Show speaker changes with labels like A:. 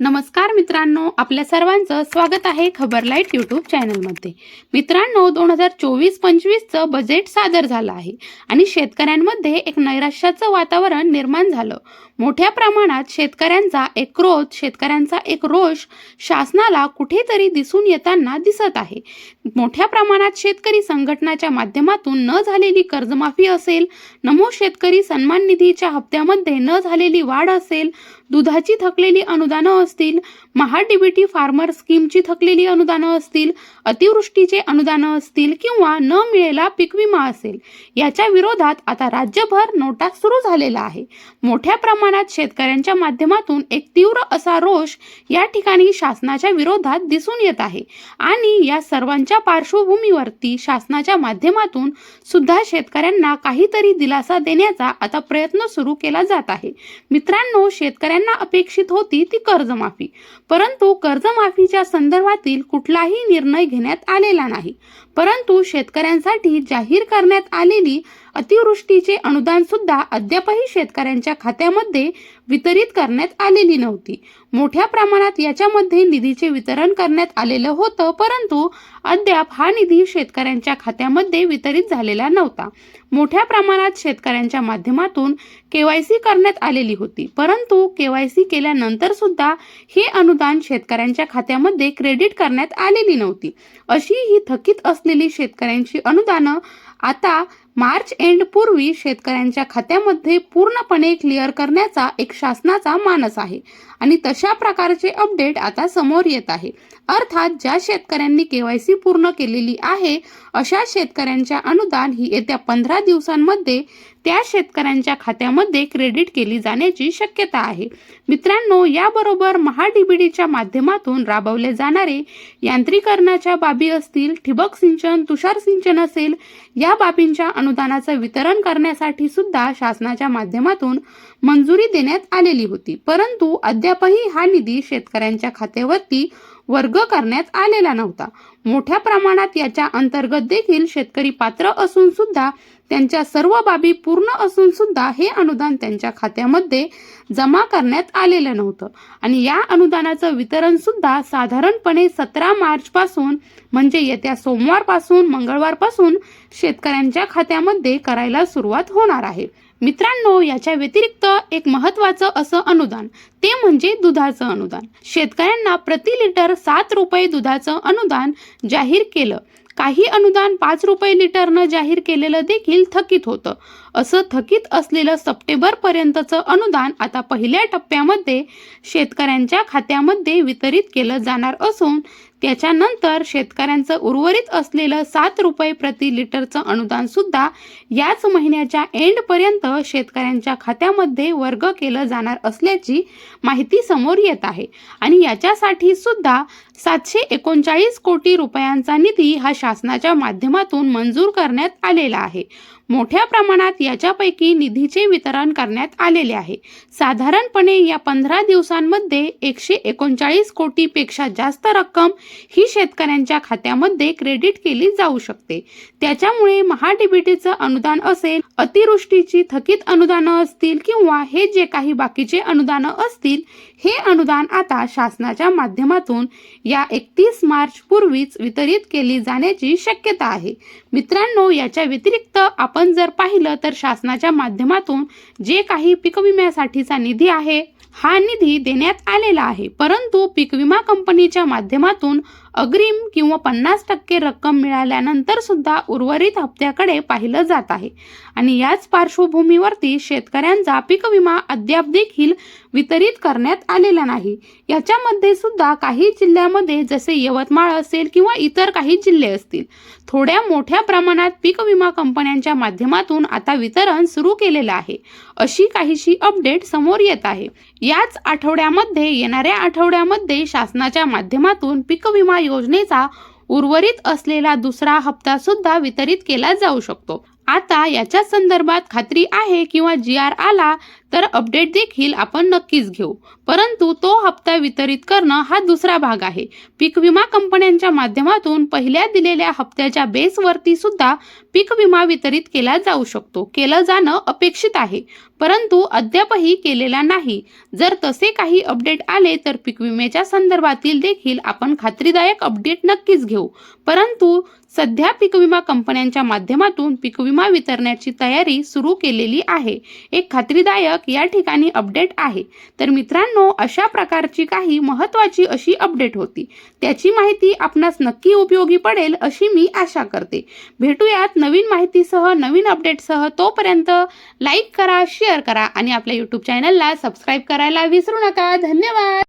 A: नमस्कार मित्रांनो आपल्या सर्वांचं स्वागत आहे खबरलाईट यूट्यूब चॅनलमध्ये. मित्रांनो दोन हजार चोवीस पंचवीसचं बजेट सादर झालं आहे आणि शेतकऱ्यांमध्ये एक नैराश्याचं वातावरण निर्माण झालं. मोठ्या प्रमाणात शेतकऱ्यांचा एक क्रोध शेतकऱ्यांचा एक रोष शासनाला कुठेतरी दिसून येताना दिसत आहे. मोठ्या प्रमाणात शेतकरी संघटनाच्या माध्यमातून न झालेली कर्जमाफी असेल नमो शेतकरी सन्मान निधीच्या हप्त्यामध्ये न झालेली वाढ असेल दुधाची थकलेली अनुदानं असतील महाडीबीटी फार्मर स्कीमची थकलेली अनुदानं असतील अतिवृष्टीचे अनुदानं असतील किंवा न मिळेला पीक विमा असेल याच्या विरोधात आता राज्यभर नोटा सुरू झालेला आहे. मोठ्या प्रमाणात शेतकऱ्यांच्या माध्यमातून एक तीव्र असा रोष या ठिकाणी शासनाच्या विरोधात दिसून येत आहे. आणि या सर्वांच्या पार्श्वभूमीवरती शासनाच्या माध्यमातून सुद्धा शेतकऱ्यांना काहीतरी दिलासा देण्याचा आता प्रयत्न सुरू केला जात आहे. मित्रांनो शेतकऱ्यांना अपेक्षित होती ती कर्जमाफी. परंतु कर्जमाफीच्या संदर्भातील कुठलाही निर्णय घेण्यात आलेला नाही. परंतु शेतकऱ्यांसाठी जाहीर करण्यात आलेली अतिवृष्टीचे अनुदान सुद्धा अद्यापही शेतकऱ्यांच्या खात्यामध्ये वितरित करण्यात आलेली नव्हती. मोठ्या प्रमाणात याच्यामध्ये निधीचे वितरण करण्यात आलेलं होतं परंतु अद्याप हा निधी शेतकऱ्यांच्या खात्यामध्ये वितरित झालेला नव्हता. मोठ्या प्रमाणात शेतकऱ्यांच्या माध्यमातून केवायसी करण्यात आलेली होती परंतु केवायसी केल्यानंतर सुद्धा हे अनुदान शेतकऱ्यांच्या खात्यामध्ये क्रेडिट करण्यात आलेली नव्हती. अशी ही थकीत असलेली शेतकऱ्यांची अनुदानं आता मार्च एंड पूर्वी शेतकऱ्यांच्या खात्यामध्ये पूर्णपणे क्लिअर करण्याचा एक शासनाचा मानस आहे. आणि तशा प्रकारचे अपडेट आता समोर येत आहे. अर्थात ज्या शेतकऱ्यांनी केवायसी पूर्ण केलेली आहे अशा शेतकऱ्यांच्या अनुदान ही येत्या पंधरा दिवसांमध्ये त्या शेतकऱ्यांच्या खात्यामध्ये क्रेडिट केली जाण्याची शक्यता आहे. मित्रांनो याबरोबर महाडीबीडीच्या माध्यमातून राबवले जाणारे यांत्रिकरणाच्या बाबी असतील ठिबक सिंचन तुषार सिंचन असेल या बाबींच्या अनुदानाचं वितरण करण्यासाठी सुद्धा शासनाच्या माध्यमातून मंजुरी देण्यात आलेली होती. परंतु अद्यापही हा निधी शेतकऱ्यांच्या खात्यावरती वर्ग करण्यात आलेला नव्हता. मोठ्या प्रमाणात याच्या अंतर्गत देखील शेतकरी पात्र असून सुद्धा त्यांच्या सर्व बाबी पूर्ण असून सुद्धा हे अनुदान त्यांच्या खात्यामध्ये जमा करण्यात आलेलं नव्हतं. आणि या अनुदानाचं वितरण सुद्धा साधारणपणे सतरा मार्च पासून म्हणजे येत्या सोमवारपासून मंगळवारपासून शेतकऱ्यांच्या खात्यामध्ये करायला सुरुवात होणार आहे. मित्रांनो याच्या व्यतिरिक्त एक महत्वाचं असं अनुदान ते म्हणजे दुधाचं अनुदान. शेतकऱ्यांना प्रति लिटर सात रुपये दुधाचं अनुदान जाहीर केलं. काही अनुदान पाच रुपये लिटरनं जाहीर केलेलं देखील थकीत होतं. असं थकीत असलेलं सप्टेंबरपर्यंतचं अनुदान आता पहिल्या टप्प्यामध्ये शेतकऱ्यांच्या खात्यामध्ये वितरित केलं जाणार असून त्याच्यानंतर शेतकऱ्यांचं उर्वरित असलेलं सात रुपये प्रति लिटरचं अनुदान सुद्धा याच महिन्याच्या एंडपर्यंत शेतकऱ्यांच्या खात्यामध्ये वर्ग केलं जाणार असल्याची माहिती समोर येत आहे. आणि याच्यासाठी सुद्धा सातशे एकोणचाळीस कोटी रुपयांचा निधी हा शासनाच्या माध्यमातून मंजूर करण्यात आलेला आहे. मोठ्या प्रमाणात याच्यापैकी निधीचे वितरण करण्यात आलेले आहे. साधारणपणे या पंधरा दिवसांमध्ये एकशे एकोणचाळीस कोटीपेक्षा जास्त रक्कम ही शेतकऱ्यांच्या खात्यामध्ये क्रेडिट केली जाऊ शकते. त्याच्यामुळे महाडीबीटीचं अनुदान असेल अतिवृष्टीची थकीत अनुदानं असतील किंवा हे जे काही बाकीचे अनुदानं असतील हे अनुदान आता शासनाच्या माध्यमातून या एकतीस मार्च पूर्वीच वितरित केली जाण्याची शक्यता आहे. मित्रांनो याच्या व्यतिरिक्त आपण जर पाहिलं तर शासनाच्या माध्यमातून जे काही पीक विम्यासाठीचा निधी आहे हा निधी देण्यात आलेला आहे. परंतु पीक विमा कंपनीच्या माध्यमातून अग्रिम किंवा पन्नास टक्के रक्कम मिळाल्यानंतर सुद्धा उर्वरित हप्त्याकडे पाहिलं जात आहे. आणि याच पार्श्वभूमीवरती शेतकऱ्यांचा पीक विमा अद्याप देखील वितरित करण्यात आलेला नाही. याच्यामध्ये सुद्धा काही जिल्ह्यामध्ये जसे यवतमाळ असेल किंवा इतर काही जिल्हे असतील थोड्या मोठ्या प्रमाणात पीक विमा कंपन्यांच्या माध्यमातून आता वितरण सुरू केलेलं आहे. अशी काहीशी अपडेट समोर येत आहे. याच आठवड्यामध्ये येणाऱ्या आठवड्यामध्ये शासनाच्या माध्यमातून पीक विमा योजनेचा उर्वरित असलेला दुसरा हप्ता सुद्धा वितरित केला जाऊ शकतो. आता याच्या संदर्भात खात्री आहे किंवा जी आर आला तर अपडेट देखील आपण नक्कीच घेऊ. परंतु तो हप्ता वितरित करणं हा दुसरा भाग आहे. पीक विमा कंपन्यांच्या माध्यमातून पहिल्या दिलेल्या हप्त्याच्या बेसवरती सुद्धा पीक विमा वितरित केला जाऊ शकतो. केलं जाणं अपेक्षित आहे. परंतु अद्यापही केलेला नाही. जर तसे काही अपडेट आले तर पीक विम्याच्या संदर्भातील देखील आपण खात्रीदायक अपडेट नक्कीच घेऊ. परंतु सध्या पीक विमा कंपन्यांच्या माध्यमातून पीक विमा वितरण्याची तयारी सुरू केलेली आहे. एक खात्रीदायक या ठिकाणी अपडेट आहे. तर मित्रांनो अशा प्रकारची काही महत्त्वाची अशी अपडेट होती. त्याची माहिती आपणास नक्की उपयोगी पडेल अशी मी आशा करते. भेटूयात नवीन माहितीसह नवीन अपडेटसह तोपर्यंत लाईक करा शेअर करा आणि आपल्या यूट्यूब चॅनलला सबस्क्राईब करायला विसरू नका. धन्यवाद!